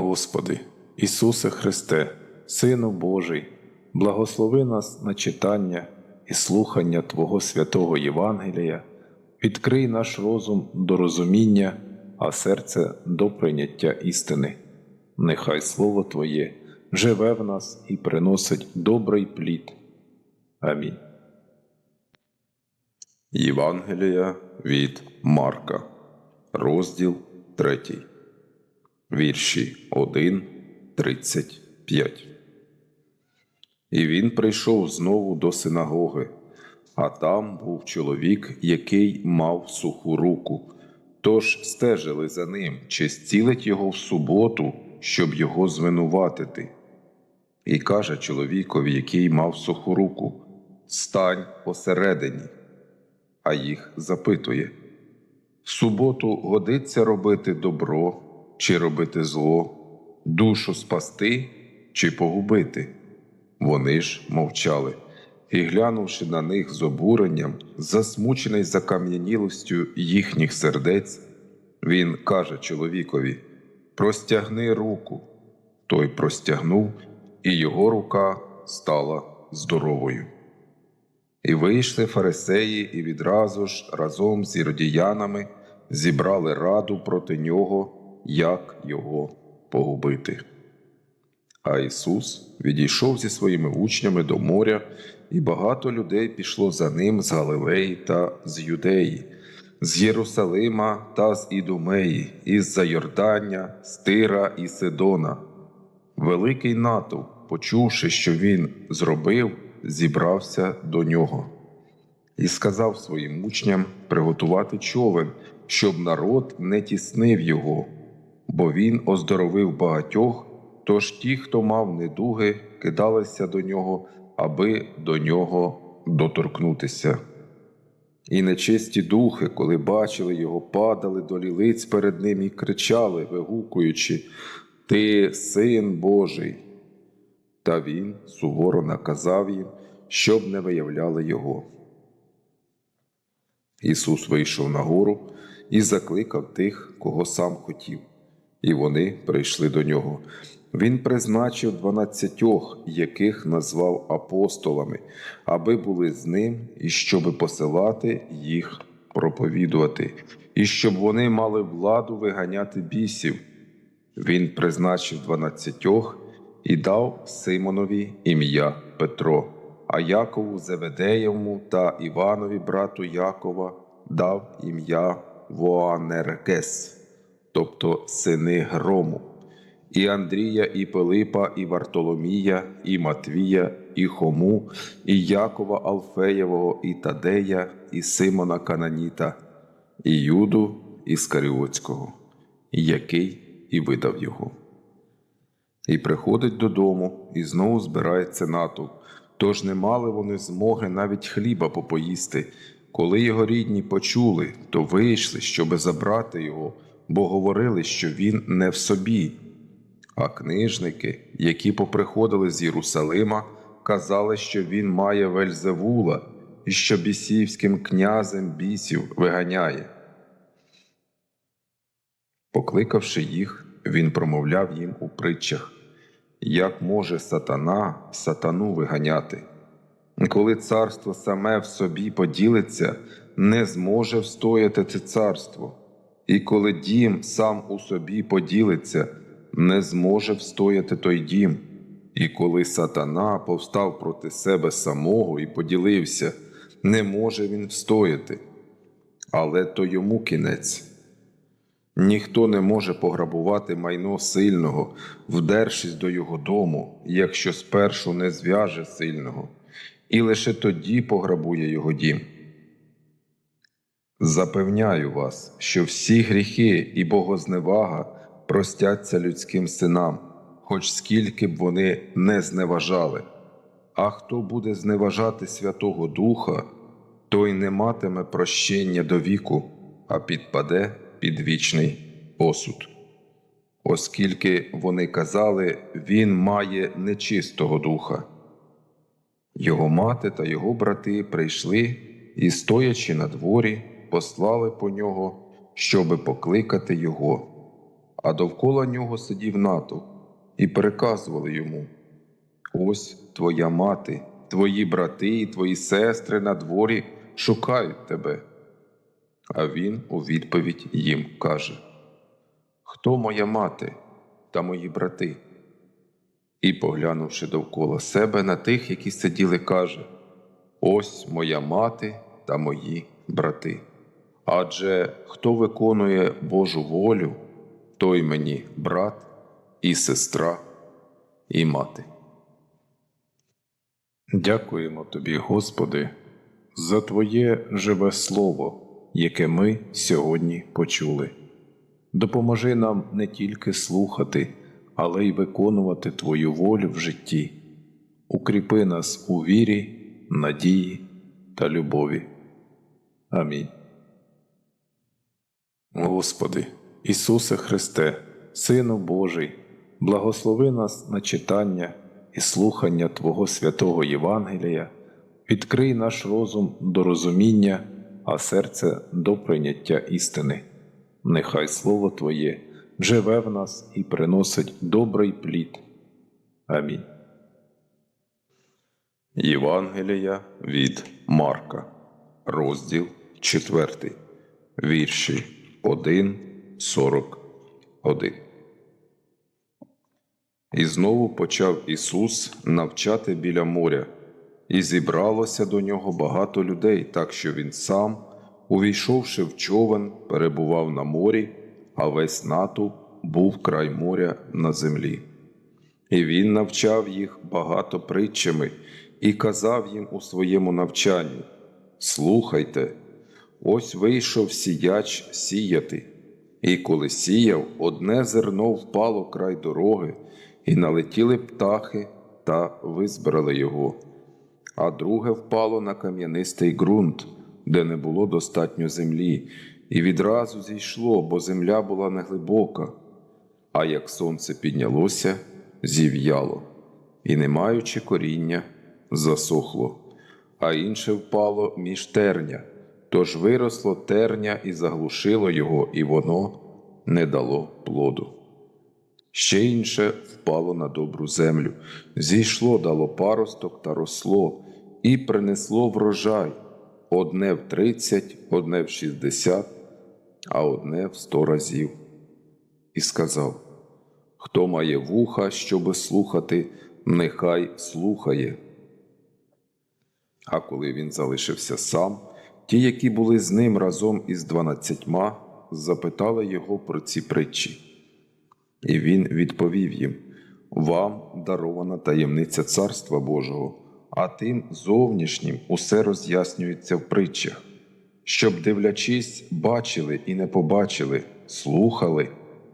Господи, Ісусе Христе, Сину Божий, благослови нас на читання і слухання Твого святого Євангелія, відкрий наш розум до розуміння, а серце до прийняття істини. Нехай Слово Твоє живе в нас і приносить добрий плід. Амінь. Євангелія від Марка, розділ 3 вірші 1, 35. І він прийшов знову до синагоги, а там був чоловік, який мав суху руку. Тож стежили за ним, чи зцілить його в суботу, щоб його звинуватити. І каже чоловікові, який мав суху руку: Стань посередині. А їх запитує: В суботу годиться робити добро чи робити зло, душу спасти чи погубити. Вони ж мовчали, і, глянувши на них з обуренням, засмучений закам'янілостю їхніх сердець, він каже чоловікові: Простягни руку. Той простягнув, і його рука стала здоровою. І вийшли фарисеї, і відразу ж разом з іродіянами зібрали раду проти нього, як його погубити. А Ісус відійшов зі своїми учнями до моря, і багато людей пішло за ним з Галилеї та з Юдеї, з Єрусалима та з Ідумеї, із за Йордання, з Тира і Сидона. Великий натовп, почувши, що він зробив, зібрався до нього і сказав своїм учням приготувати човен, щоб народ не тіснив його, бо він оздоровив багатьох, тож ті, хто мав недуги, кидалися до нього, аби до нього доторкнутися. І нечисті духи, коли бачили його, падали до лілиць перед ним і кричали, вигукуючи Ти син Божий. Та він суворо наказав їм, щоб не виявляли його. Ісус вийшов на гору і закликав тих, кого сам хотів, і вони прийшли до нього. Він призначив дванадцятьох, яких назвав апостолами, аби були з ним, і щоби посилати їх проповідувати, і щоб вони мали владу виганяти бісів. Він призначив дванадцятьох і дав Симонові ім'я Петро, а Якову Зеведеєвому та Іванові, брату Якова, дав ім'я Воанеркес, тобто сини грому, і Андрія, і Пилипа, і Вартоломія, і Матвія, і Хому, і Якова Алфеєвого, і Тадея, і Симона Кананіта, і Юду Іскаріотського, який і видав його. І приходить додому, і знову збирається натовп. Тож не мали вони змоги навіть хліба попоїсти. Коли його рідні почули, то вийшли, щоби забрати його, бо говорили, що він не в собі. А книжники, які поприходили з Єрусалима, казали, що він має Вельзевула і що бісівським князем бісів виганяє. Покликавши їх, він промовляв їм у притчах, як може сатана сатану виганяти. Коли царство саме в собі поділиться, не зможе встояти це царство, і коли дім сам у собі поділиться, не зможе встояти той дім, і коли сатана повстав проти себе самого і поділився, не може він встояти, але то йому кінець. Ніхто не може пограбувати майно сильного, вдершись до його дому, якщо спершу не зв'яже сильного, і лише тоді пограбує його дім. Запевняю вас, що всі гріхи і богозневага простяться людським синам, хоч скільки б вони не зневажали. А хто буде зневажати Святого Духа, той не матиме прощення до віку, а підпаде під вічний осуд. Оскільки вони казали, він має нечистого духа. Його мати та його брати прийшли і, стоячи на дворі, послали по нього, щоби покликати його. а довкола нього сидів натовп і переказували йому: Ось твоя мати, твої брати і твої сестри на дворі шукають тебе. А він у відповідь їм каже: Хто моя мати та мої брати? І, поглянувши довкола себе на тих, які сиділи, каже: Ось моя мати та мої брати. Адже хто виконує Божу волю, той мені брат і сестра, і мати. Дякуємо тобі, Господи, за Твоє живе Слово, яке ми сьогодні почули. Допоможи нам не тільки слухати, але й виконувати Твою волю в житті. Укріпи нас у вірі, надії та любові. Амінь. Господи, Ісусе Христе, Сину Божий, благослови нас на читання і слухання Твого святого Євангелія, відкрий наш розум до розуміння, а серце до прийняття істини. Нехай Слово Твоє живе в нас і приносить добрий плід. Амінь. Євангелія від Марка, розділ 4, вірші 1, 41. І знову почав Ісус навчати біля моря, і зібралося до нього багато людей, так що він сам, увійшовши в човен, перебував на морі, а весь натовп був край моря на землі. І він навчав їх багато притчами і казав їм у своєму навчанні: Слухайте, ось вийшов сіяч сіяти, і коли сіяв, одне зерно впало край дороги, і налетіли птахи та визбирали його, а друге впало на кам'янистий ґрунт, де не було достатньо землі, і відразу зійшло, бо земля була неглибока. А як сонце піднялося, зів'яло, і, не маючи коріння, засохло, а інше впало між терня, тож виросло терня і заглушило його, і воно не дало плоду. Ще інше впало на добру землю, зійшло, дало паросток та росло, і принесло врожай одне в тридцять, одне в шістдесят, а одне в сто разів. І сказав: Хто має вуха, щоби слухати, нехай слухає. А коли він залишився сам, ті, які були з ним разом із дванадцятьма, запитали його про ці притчі. І він відповів їм: Вам дарована таємниця Царства Божого, а тим зовнішнім усе роз'яснюється в притчах, щоб, дивлячись, бачили і не побачили, слухали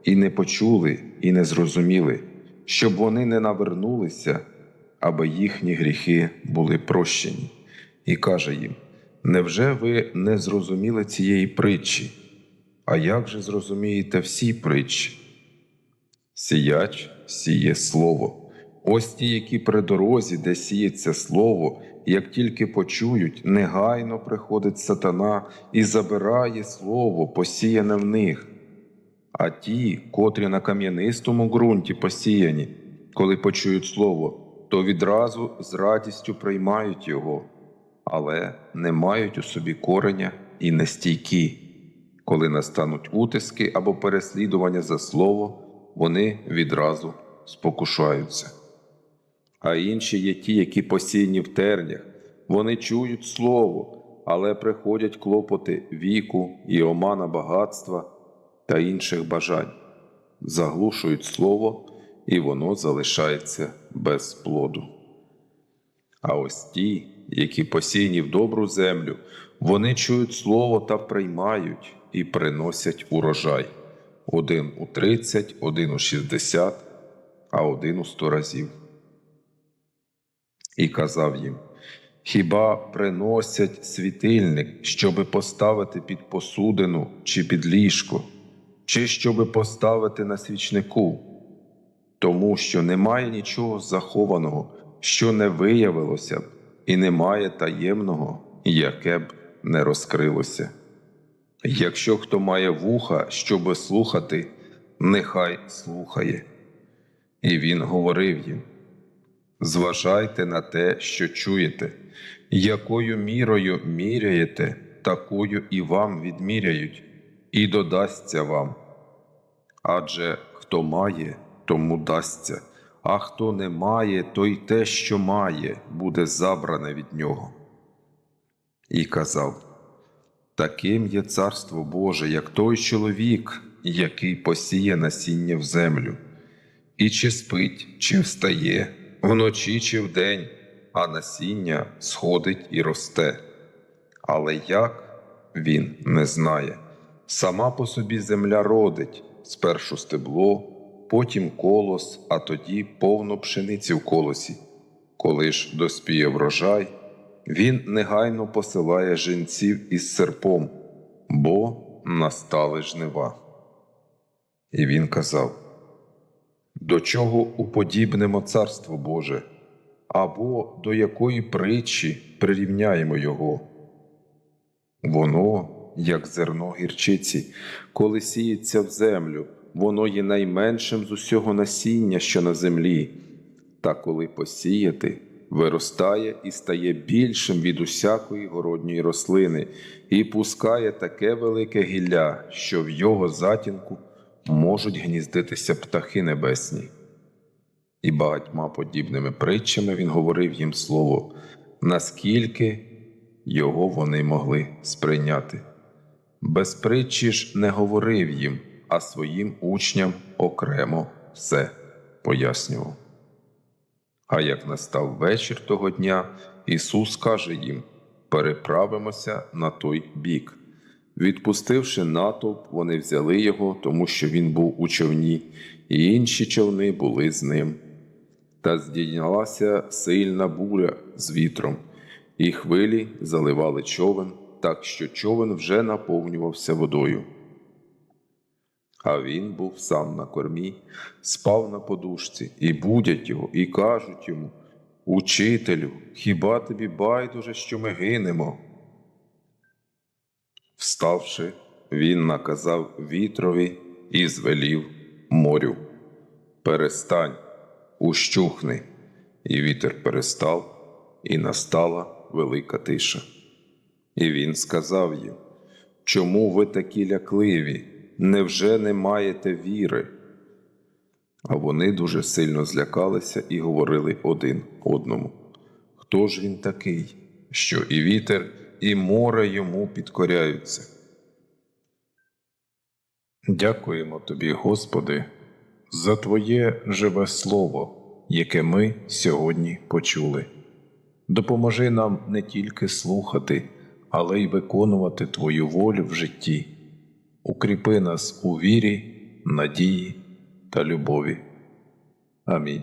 і не почули, і не зрозуміли, щоб вони не навернулися, аби їхні гріхи були прощені. І каже їм: Невже ви не зрозуміли цієї притчі? А як же зрозумієте всі притчі? Сіяч сіє слово. Ось ті, які при дорозі, де сіється слово, як тільки почують, негайно приходить сатана і забирає слово, посіяне в них. А ті, котрі на кам'янистому ґрунті посіяні, коли почують слово, то відразу з радістю приймають його, але не мають у собі кореня і нестійкі. Коли настануть утиски або переслідування за слово, вони відразу спокушаються. А інші є ті, які посіяні в тернях, вони чують слово, але приходять клопоти віку і омана багатства та інших бажань, заглушують слово, і воно залишається без плоду. А ось ті, які посіяні в добру землю, вони чують слово та приймають і приносять урожай один у тридцять, один у шістдесят, а один у сто разів. І казав їм: Хіба приносять світильник, щоби поставити під посудину чи під ліжко, чи щоби поставити на свічнику? Тому що немає нічого захованого, що не виявилося б, і немає таємного, яке б не розкрилося. Якщо хто має вуха, щоби слухати, нехай слухає. І він говорив їм: Зважайте на те, що чуєте, якою мірою міряєте, такою і вам відміряють, і додасться вам. Адже хто має, тому дасться, а хто не має, той те, що має, буде забране від нього. І казав: Таким є царство Боже, як той чоловік, який посіє насіння в землю, і чи спить, чи встає, вночі чи вдень, а насіння сходить і росте. Але як він не знає. Сама по собі земля родить спершу стебло, потім колос, а тоді повно пшениці в колосі. Коли ж доспіє врожай, він негайно посилає жінців із серпом, бо настали жнива. І він казав: До чого уподібнемо царство Боже, або до якої притчі прирівняємо його? Воно, як зерно гірчиці, коли сіється в землю, воно є найменшим з усього насіння, що на землі, та коли посіяти, виростає і стає більшим від усякої городньої рослини, і пускає таке велике гілля, що в його затінку можуть гніздитися птахи небесні. І багатьма подібними притчами він говорив їм слово, наскільки його вони могли сприйняти. Без притчі ж не говорив їм, а своїм учням окремо все пояснював. А як настав вечір того дня, Ісус каже їм: переправимося на той бік. Відпустивши натовп, вони взяли його, тому що він був у човні, і інші човни були з ним. Та здійнялася сильна буря з вітром, і хвилі заливали човен, так що човен вже наповнювався водою. А він був сам на кормі, спав на подушці, і будять його, і кажуть йому: Учителю, хіба тобі байдуже, що ми гинемо? Вставши, він наказав вітрові і звелів морю. Перестань, ущухни. І вітер перестав, і настала велика тиша. І він сказав їм: Чому ви такі лякливі? Невже не маєте віри? А вони дуже сильно злякалися і говорили один одному: Хто ж він такий, що і вітер, і море йому підкоряються? Дякуємо тобі, Господи, за Твоє живе Слово, яке ми сьогодні почули. Допоможи нам не тільки слухати, але й виконувати Твою волю в житті. Укріпи нас у вірі, надії та любові. Амінь.